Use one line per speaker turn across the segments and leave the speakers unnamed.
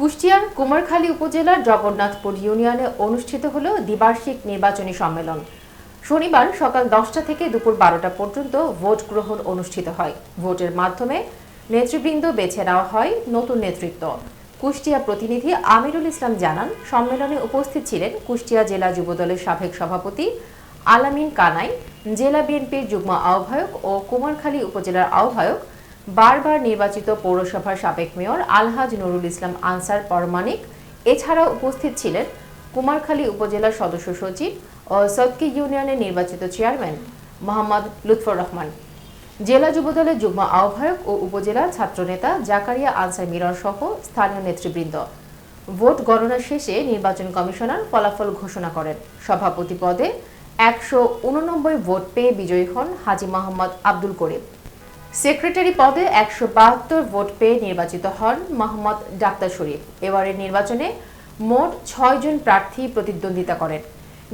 কুষ্টিয়ার কুমারখালী উপজেলার জগন্নাথপুর ইউনিয়নে অনুষ্ঠিত হল দ্বিবার্ষিক নির্বাচনী সম্মেলন। শনিবার সকাল দশটা থেকে দুপুর বারোটা পর্যন্ত ভোট গ্রহণ অনুষ্ঠিত হয়। ভোটের মাধ্যমে নেতৃবৃন্দ বেছে নেওয়া হয় নতুন নেতৃত্ব। কুষ্টিয়া প্রতিনিধি আমিরুল ইসলাম জানান, সম্মেলনে উপস্থিত ছিলেন কুষ্টিয়া জেলা যুবদলের সাবেক সভাপতি আলামিন কানাই, জেলা বিএনপির যুগ্ম আহ্বায়ক ও কুমারখালী উপজেলার আহ্বায়ক বারবার নির্বাচিত পৌরসভার সাবেক মেয়র আলহাজ নুরুল ইসলাম আনসার পরমানিক এছাড়া উপস্থিত ছিলেন কুমারখালী উপজেলার সদস্য সচিব ও সদকি ইউনিয়নের নির্বাচিত চেয়ারম্যান মোহাম্মদ লুৎফর রহমান। জেলা যুবদলের যুগ্ম আহ্বায়ক ও উপজেলা ছাত্রনেতা জাকারিয়া আনসার মিরর সহ স্থানীয় নেতৃবৃন্দ। ভোট গণনা শেষে নির্বাচন কমিশনার ফলাফল ঘোষণা করেন। সভাপতি পদে একশো উননব্বই ভোট পেয়ে বিজয়ী হন হাজি মোহাম্মদ আব্দুল করিম। সেক্রেটারি পদে একশো বাহাত্তর ভোট পেয়ে নির্বাচিত হন মোহাম্মদ ডাক্তার শরীফ। এবারের নির্বাচনে মোট ছয়জন প্রার্থী প্রতিদ্বন্দ্বিতা করেন।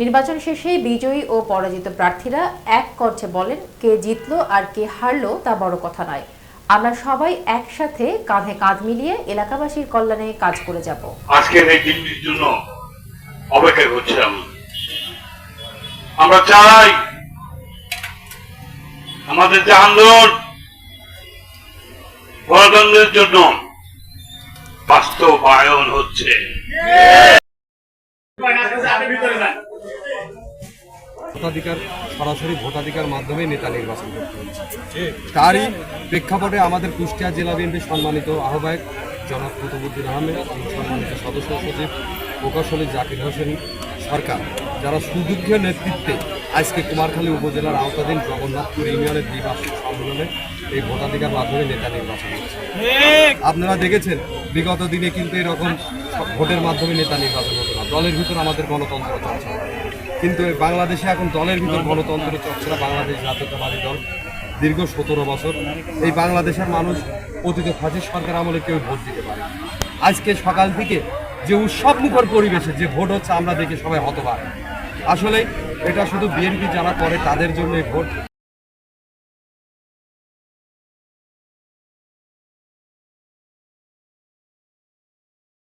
নির্বাচন শেষে বিজয়ী ও পরাজিত প্রার্থীরা এক কণ্ঠে বলেন, কে জিতলো আর কে হারলো তা বড় কথা নয়। আমরা সবাই একসাথে কাঁধে কাঁধ মিলিয়ে এলাকাবাসীর কল্যাণে কাজ করে যাব।
আজকের এই দিনটির জন্য অপেক্ষা করছিলাম আমরা চাই আমাদের যে আন্দোলন গণতন্ত্রের জন্য বাস্তবায়ন হচ্ছে।
ভোটাধিকার, সরাসরি ভোটাধিকার মাধ্যমে নেতা নির্বাচন করতে হচ্ছে। তারই প্রেক্ষাপটে আমাদের কুষ্টিয়া জেলা বিএনপির সম্মানিত আহ্বায়ক জনাব কুতুবুদ্দিন আহমেদ সম্মানিত সদস্য সচিব প্রকৌশলী জাকির হোসেন সরকার, যারা সুদীর্ঘ নেতৃত্বে আজকে কুমারখালী উপজেলার আওতাধীন জগন্নাথপুর ইউনিয়নের দ্বিবার্ষিক সম্মেলনে এই ভোটাধিকার মাধ্যমে নেতা নির্বাচন হচ্ছে। আপনারা দেখেছেন, বিগত দিনে কিন্তু এরকম ভোটের মাধ্যমে নেতা নির্বাচন হতো না। দলের ভিতর আমাদের গণতন্ত্র চলছে। কিন্তু বাংলাদেশে এখন দলের ভিতর গণতন্ত্র না। বাংলাদেশ জাতীয়তাবাদী দল দীর্ঘ সতেরো বছর এই বাংলাদেশের মানুষ অতীত ফাঁসির সরকার আমলে কেউ ভোট দিতে পারে আজকে সকাল থেকে যে উৎসব মুখর পরিবেশে যে ভোট হচ্ছে, আমরা দেখে সবাই হতবাক। আসলে এটা শুধু বিএনপি যারা করে, তাদের জন্য ভোট।